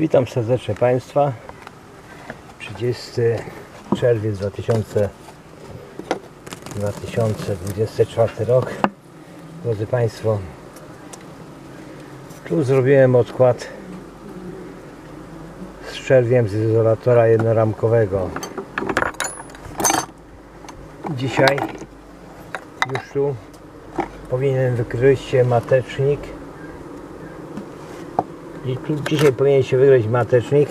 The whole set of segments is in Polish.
Witam serdecznie Państwa. 30 czerwiec 2000, 2024 rok. Drodzy Państwo, tu zrobiłem odkład z czerwiem z izolatora jednoramkowego. Dzisiaj już tu powinien wykryć się matecznik dzisiaj powinien się wygrać matecznik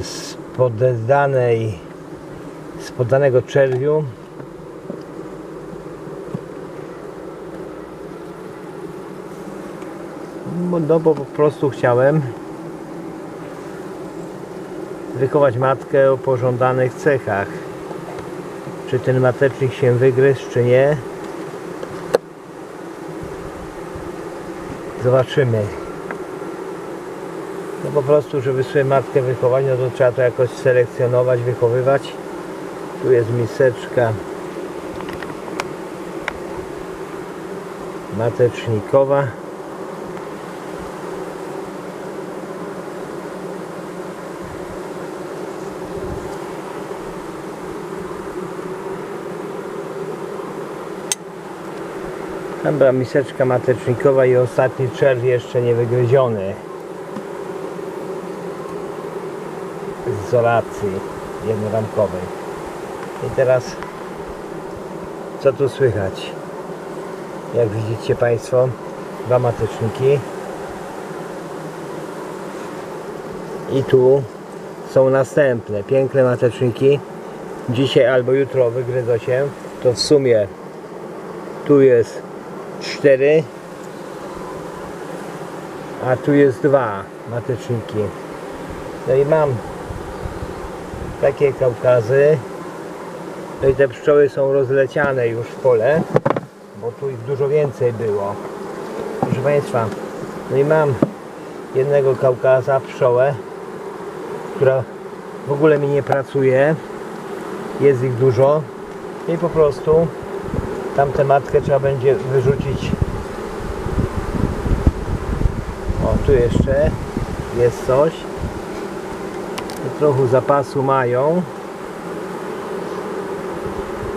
z poddanej z poddanego czerwiu. No bo po prostu chciałem wychować matkę o pożądanych cechach. Czy ten matecznik się wygryzł czy nie Zobaczymy. No po prostu, żeby sobie matkę wychować, no to trzeba to jakoś selekcjonować, wychowywać. Tu jest miseczka matecznikowa. Była miseczka matecznikowa i ostatni czerw jeszcze nie wygryziony. Z izolacji jednoramkowej. I teraz co tu słychać? Jak widzicie Państwo, dwa mateczniki. I tu są następne piękne mateczniki. Dzisiaj albo jutro wygryzą się. To w sumie tu jest 4 a tu jest dwa mateczniki. No i mam takie kaukazy. No i te pszczoły są rozleciane już w pole bo tu ich dużo więcej było. Proszę Państwa no i mam jednego kaukaza pszczołę która w ogóle mi nie pracuje. Jest ich dużo. I po prostu tamtę matkę trzeba będzie wyrzucić. O tu jeszcze jest coś. Trochę zapasu mają.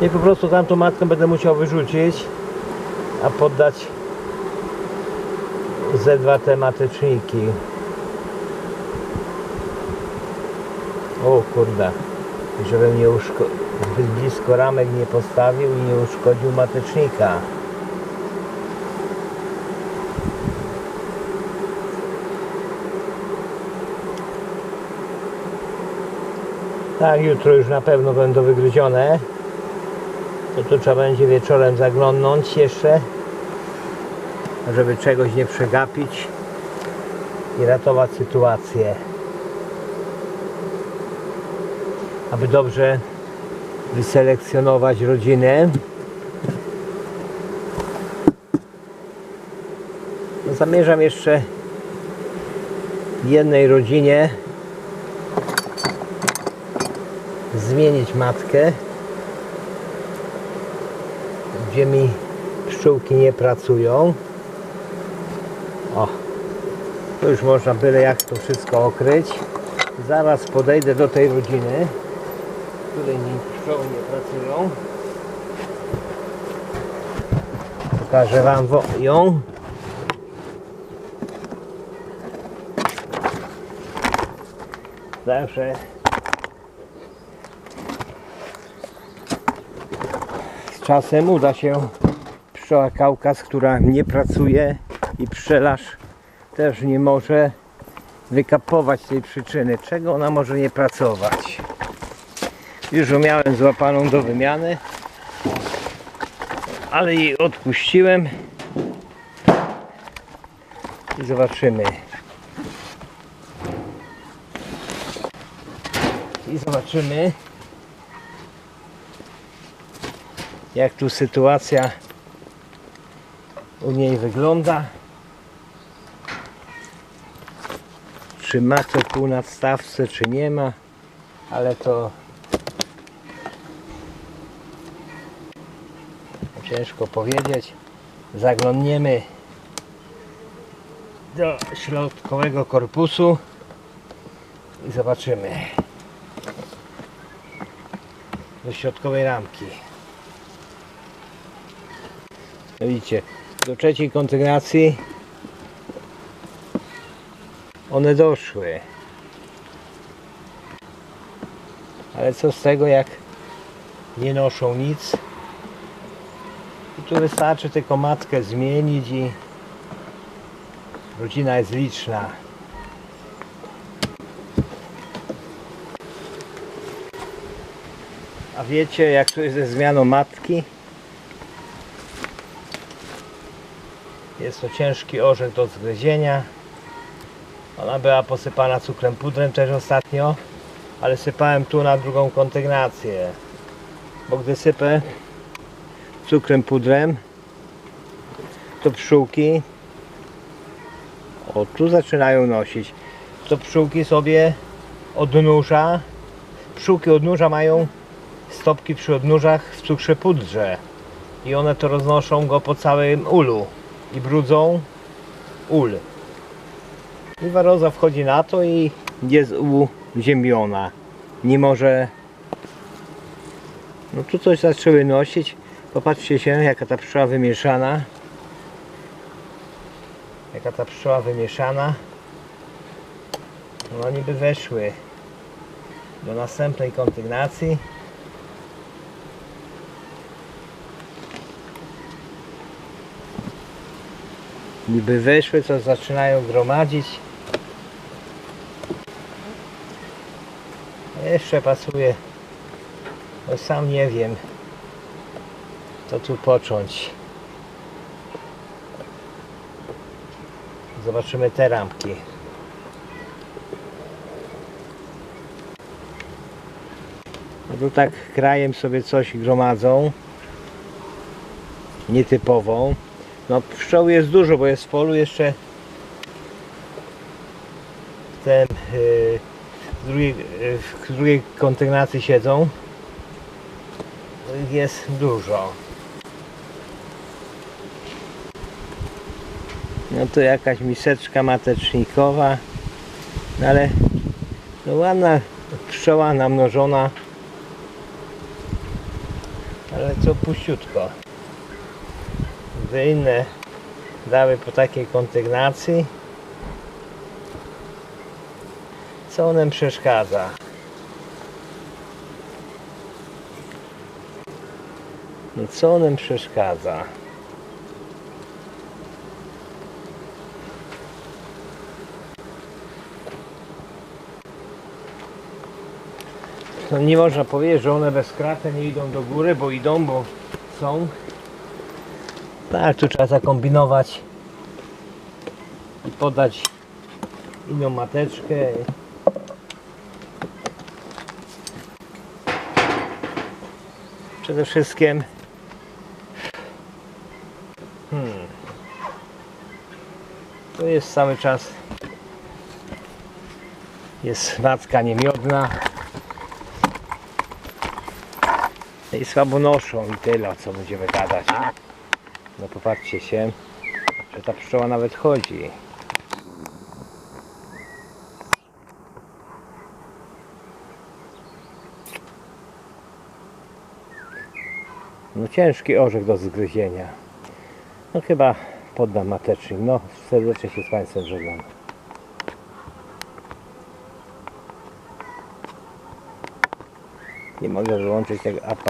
I po prostu tamtą matkę będę musiał wyrzucić a poddać ze dwa te mateczniki. O kurde żebym nie zbyt blisko ramek nie postawił i nie uszkodził matecznika. Tak, jutro już na pewno będą wygryzione. To tu trzeba będzie wieczorem zaglądnąć jeszcze, żeby czegoś nie przegapić i ratować sytuację. Aby dobrze wyselekcjonować rodzinę. No, Zamierzam jeszcze jednej rodzinie zmienić matkę, gdzie mi pszczółki nie pracują. O, tu już można byle jak to wszystko okryć. Zaraz podejdę do tej rodziny której nie, pszczoły nie pracują. Pokażę Wam ją. Zawsze z czasem uda się pszczoła Kaukaz, która nie pracuje i pszczelarz też nie może wykapować tej przyczyny, czego ona może nie pracować. Już ją miałem złapaną do wymiany, ale jej odpuściłem i zobaczymy. I zobaczymy, jak tu sytuacja u niej wygląda. Czy ma co pół nadstawce, czy nie ma, ale to Ciężko powiedzieć. Zaglądniemy do środkowego korpusu i zobaczymy. Do środkowej ramki. Widzicie, do trzeciej kondygnacji one doszły. Ale co z tego, jak nie noszą nic? I tu wystarczy tylko matkę zmienić i rodzina jest liczna. A wiecie, jak to jest ze zmianą matki? Jest to ciężki orzech do zgryzienia. Ona była posypana cukrem pudrem też ostatnio, ale sypałem tu na drugą kontygnację. Bo gdy sypę cukrem pudrem, to pszczółki o tu zaczynają nosić. To pszczółki sobie odnóża. Pszczółki odnóża mają stopki przy odnóżach w cukrze pudrze. I one to roznoszą go po całym ulu i brudzą ul. I waroza wchodzi na to i jest uziemiona. Nie może. No tu coś zaczęły nosić. Popatrzcie się, jaka ta pszczoła wymieszana. Jaka ta pszczoła wymieszana. No niby weszły do następnej kondygnacji. Niby weszły, co zaczynają gromadzić. Jeszcze pasuje. No sam nie wiem, co tu począć. Zobaczymy te rampki. No tu tak krajem sobie coś gromadzą. Nietypową. No pszczół jest dużo, bo jest w polu jeszcze ten yy, w drugiej, yy, w drugiej kondygnacji siedzą. No Jest dużo. No to jakaś miseczka matecznikowa. No ale no ładna pszczoła namnożona. Ale co puściutko. Gdy inne dały po takiej kondygnacji, co onem przeszkadza? No co onem przeszkadza? No nie można powiedzieć, że one bez kraty nie idą do góry, bo idą, bo są. Tak, tu trzeba zakombinować i podać inną mateczkę. Przede wszystkim hmm, to jest cały czas jest matka niemiodna i słabo noszą i tyle co będziemy gadać. No popatrzcie się, że ta pszczoła nawet chodzi. No ciężki orzech do zgryzienia. No chyba poddam matecznik. No serdecznie się z Państwem żegnam. Nie mogę wyłączyć tego aparatu.